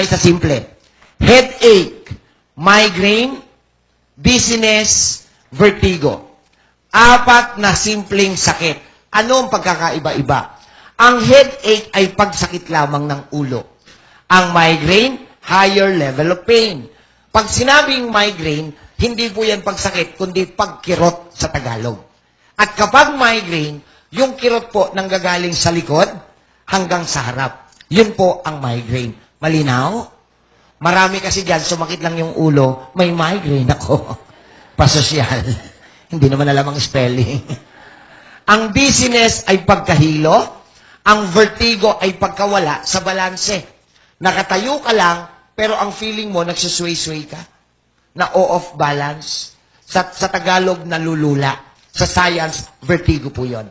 tayo sa simple. Headache, migraine, dizziness, vertigo. Apat na simpleng sakit. Ano ang pagkakaiba-iba? Ang headache ay pagsakit lamang ng ulo. Ang migraine, higher level of pain. Pag sinabing migraine, hindi po yan pagsakit, kundi pagkirot sa Tagalog. At kapag migraine, yung kirot po nanggagaling sa likod hanggang sa harap. Yun po ang migraine. Malinaw? Marami kasi dyan, sumakit lang yung ulo, may migraine ako. Pasosyal. Hindi naman alam ang spelling. ang dizziness ay pagkahilo, ang vertigo ay pagkawala sa balanse. Nakatayo ka lang, pero ang feeling mo, nagsusway-sway ka. Na off balance. Sa, sa Tagalog, nalulula. Sa science, vertigo po yon.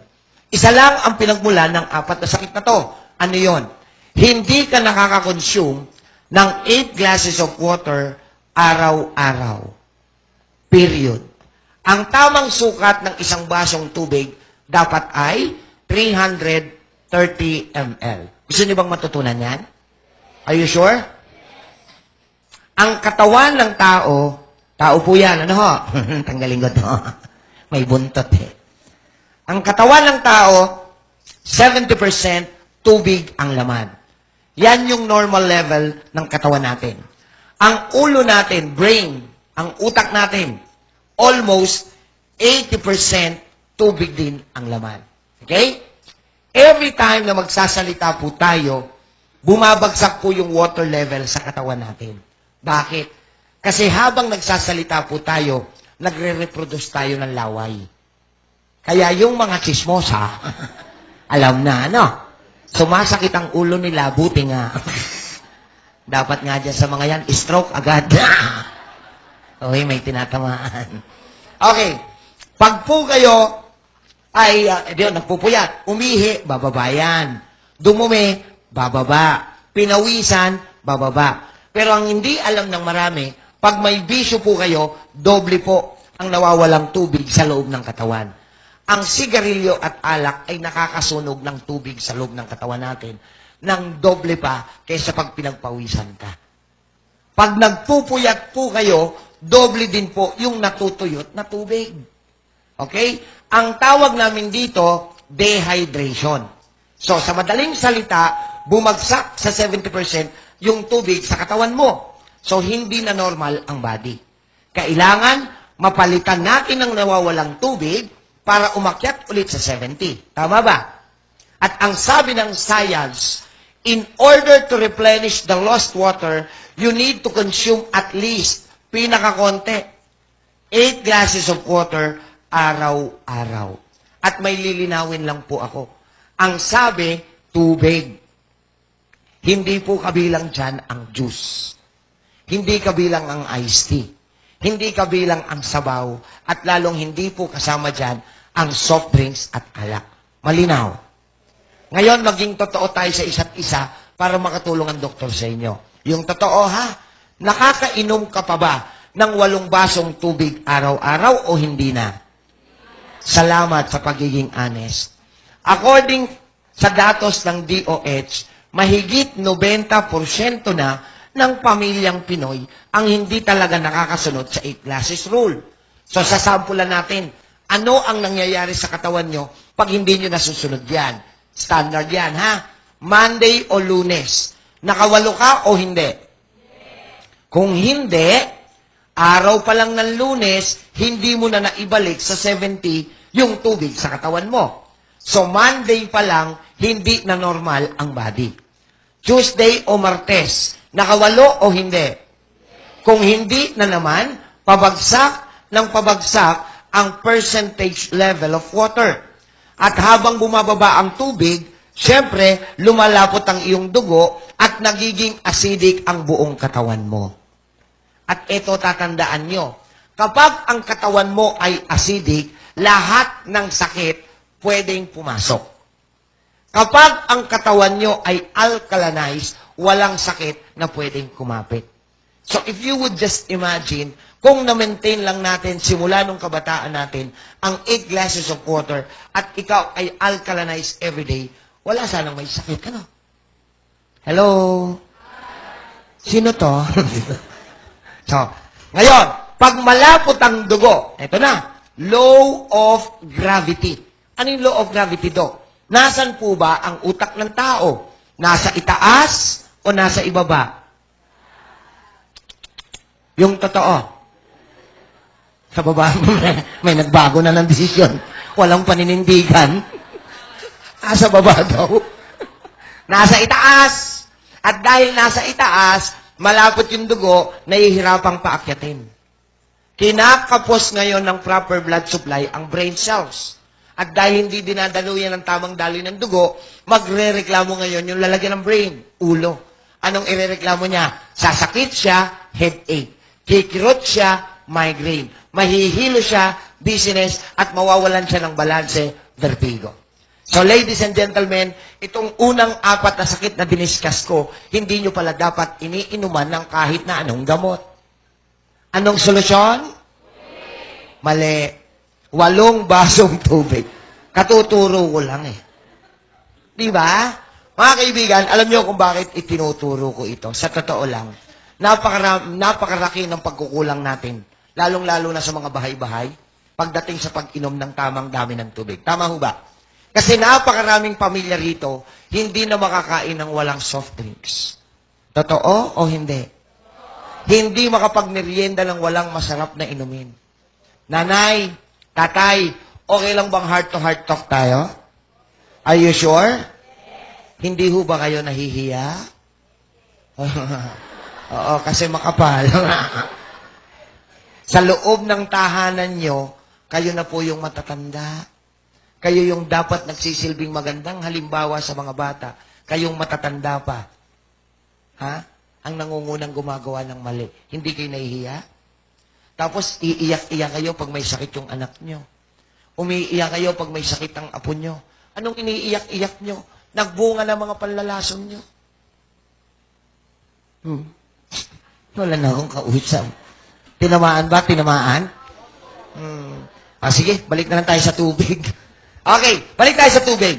Isa lang ang pinagmula ng apat na sakit na to. Ano yon? Hindi ka nakaka-consume ng 8 glasses of water araw-araw. Period. Ang tamang sukat ng isang basong tubig dapat ay 330 ml. Gusto niyo bang matutunan yan? Are you sure? Ang katawan ng tao, tao po yan, ano ho? Tanggalin ko to. May buntot eh. Ang katawan ng tao, 70% tubig ang laman. Yan yung normal level ng katawan natin. Ang ulo natin, brain, ang utak natin, almost 80% tubig din ang laman. Okay? Every time na magsasalita po tayo, bumabagsak po yung water level sa katawan natin. Bakit? Kasi habang nagsasalita po tayo, nagre-reproduce tayo ng laway. Kaya yung mga chismosa, alam na, ano? Sumasakit ang ulo nila, buti nga. Dapat nga dyan sa mga yan, stroke agad. okay, may tinatamaan. Okay. Pag po kayo ay, uh, di, nagpupuyat, umihi, bababa yan. Dumumi, bababa. Pinawisan, bababa. Pero ang hindi alam ng marami, pag may bisyo po kayo, doble po ang nawawalang tubig sa loob ng katawan. Ang sigarilyo at alak ay nakakasunog ng tubig sa loob ng katawan natin ng doble pa kaysa pag pinagpawisan ka. Pag nagpupuyat po kayo, doble din po yung natutuyot na tubig. Okay? Ang tawag namin dito, dehydration. So, sa madaling salita, bumagsak sa 70% yung tubig sa katawan mo. So, hindi na normal ang body. Kailangan mapalitan natin ang nawawalang tubig para umakyat ulit sa 70. Tama ba? At ang sabi ng science, in order to replenish the lost water, you need to consume at least, pinakakonte, 8 glasses of water araw-araw. At may lilinawin lang po ako. Ang sabi, tubig. Hindi po kabilang dyan ang juice. Hindi kabilang ang iced tea. Hindi kabilang ang sabaw. At lalong hindi po kasama dyan ang soft drinks at alak. Malinaw. Ngayon, maging totoo tayo sa isa't isa para makatulong ang doktor sa inyo. Yung totoo ha, nakakainom ka pa ba ng walong basong tubig araw-araw o hindi na? Salamat sa pagiging honest. According sa datos ng DOH, mahigit 90% na ng pamilyang Pinoy ang hindi talaga nakakasunod sa 8 glasses rule. So, sasampulan natin, ano ang nangyayari sa katawan nyo pag hindi nyo nasusunod yan? Standard yan, ha? Monday o lunes. Nakawalo ka o hindi? Kung hindi, araw pa lang ng lunes, hindi mo na naibalik sa 70 yung tubig sa katawan mo. So, Monday pa lang, hindi na normal ang body. Tuesday o Martes, nakawalo o hindi? Kung hindi na naman, pabagsak ng pabagsak ang percentage level of water. At habang bumababa ang tubig, syempre, lumalapot ang iyong dugo at nagiging acidic ang buong katawan mo. At ito tatandaan nyo, kapag ang katawan mo ay acidic, lahat ng sakit pwedeng pumasok. Kapag ang katawan nyo ay alkalinized, walang sakit na pwedeng kumapit. So if you would just imagine, kung na-maintain lang natin simula nung kabataan natin ang 8 glasses of water at ikaw ay alkalinized every day, wala sanang may sakit. Ano? Hello? Sino to? so, ngayon, pag malapot ang dugo, eto na, law of gravity. Ano yung law of gravity, Dok? Nasaan po ba ang utak ng tao? Nasa itaas o nasa ibaba? Yung totoo. Sa baba, may nagbago na ng desisyon. Walang paninindigan. Nasa baba daw. Nasa itaas. At dahil nasa itaas, malapot yung dugo, nahihirapang paakyatin. Kinakapos ngayon ng proper blood supply ang brain cells. At dahil hindi dinadaluyan ng tamang daloy ng dugo, magre-reklamo ngayon yung lalagyan ng brain, ulo. Anong irereklamo niya? Sasakit siya, headache. Kikirot siya, migraine. Mahihilo siya, dizziness, at mawawalan siya ng balanse, vertigo. So, ladies and gentlemen, itong unang apat na sakit na diniskas ko, hindi nyo pala dapat iniinuman ng kahit na anong gamot. Anong solusyon? Mali. Walong basong tubig. Katuturo ko lang eh. Di ba? Mga kaibigan, alam niyo kung bakit itinuturo ko ito. Sa totoo lang, napakara, napakaraki ng pagkukulang natin. Lalong-lalo na sa mga bahay-bahay, pagdating sa pag-inom ng tamang dami ng tubig. Tama ho ba? Kasi napakaraming pamilya rito, hindi na makakain ng walang soft drinks. Totoo o hindi? Hindi makapagmerienda ng walang masarap na inumin. Nanay, tatay, okay lang bang heart-to-heart talk tayo? Are you sure? Hindi ho ba kayo nahihiya? Oo, kasi makapal. Sa loob ng tahanan nyo, kayo na po yung matatanda. Kayo yung dapat nagsisilbing magandang halimbawa sa mga bata. Kayong matatanda pa. Ha? Ang nangungunang gumagawa ng mali. Hindi kayo nahihiya? Tapos, iiyak-iyak kayo pag may sakit yung anak nyo. Umiiyak kayo pag may sakit ang apo nyo. Anong iniiyak-iyak nyo? Nagbunga na mga panlalason nyo. Hmm. Wala na akong kausap. Tinamaan ba? Tinamaan? Hmm. Ah, sige, balik na lang tayo sa tubig. Okay, balik tayo sa tubig.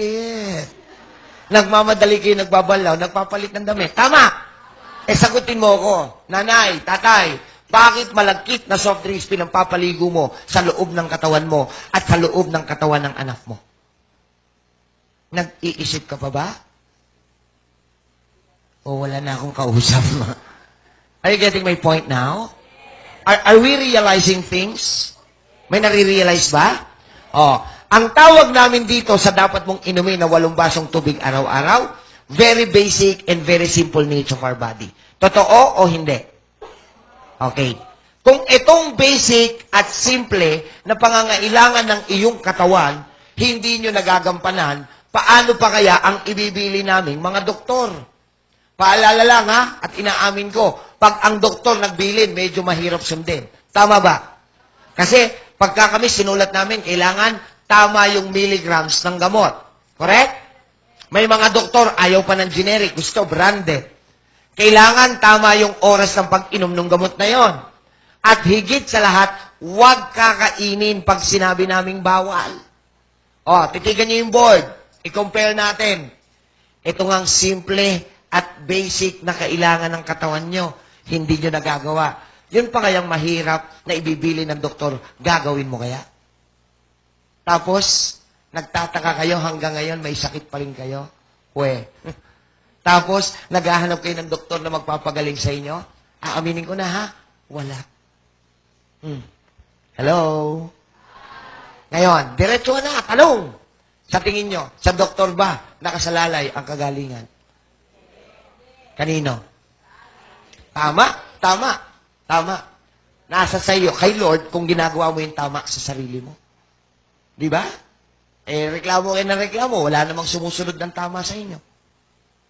Eh, Nagmamadali kayo, nagbabalaw, nagpapalit ng damit. Tama! Eh, sagutin mo ako, nanay, tatay, bakit malagkit na soft drinks pinampapaligo mo sa loob ng katawan mo at sa loob ng katawan ng anak mo? Nag-iisip ka pa ba? O wala na akong kausap? Are you getting my point now? Are, are we realizing things? May nare-realize ba? Oh, ang tawag namin dito sa dapat mong inumin na walong basong tubig araw-araw, very basic and very simple needs of our body. Totoo o hindi? Okay. Kung itong basic at simple na pangangailangan ng iyong katawan, hindi nyo nagagampanan, paano pa kaya ang ibibili naming mga doktor? Paalala lang ha, at inaamin ko, pag ang doktor nagbilin, medyo mahirap sundin. Tama ba? Kasi pagka kami sinulat namin, kailangan tama yung milligrams ng gamot. Correct? May mga doktor, ayaw pa ng generic, gusto branded. Kailangan tama yung oras ng pag-inom ng gamot na yon. At higit sa lahat, huwag kakainin pag sinabi naming bawal. O, titigan niyo yung board. I-compare natin. Ito ngang simple at basic na kailangan ng katawan nyo. Hindi nyo nagagawa. Yun pa kayang mahirap na ibibili ng doktor. Gagawin mo kaya? Tapos, Nagtataka kayo hanggang ngayon, may sakit pa rin kayo? We. Tapos, naghahanap kayo ng doktor na magpapagaling sa inyo? Aaminin ko na ha, wala. Hmm. Hello? Ngayon, diretso na, tanong. Sa tingin nyo, sa doktor ba nakasalalay ang kagalingan? Kanino? Tama, tama, tama. Nasa sa iyo, kay Lord, kung ginagawa mo yung tama sa sarili mo. Di ba? Eh, reklamo kayo ng reklamo, wala namang sumusunod ng tama sa inyo.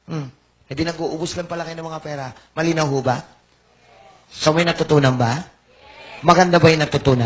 Hmm. E di nag-uubos lang pala kayo ng mga pera. Malinaw ho ba? So may natutunan ba? Maganda ba yung natutunan?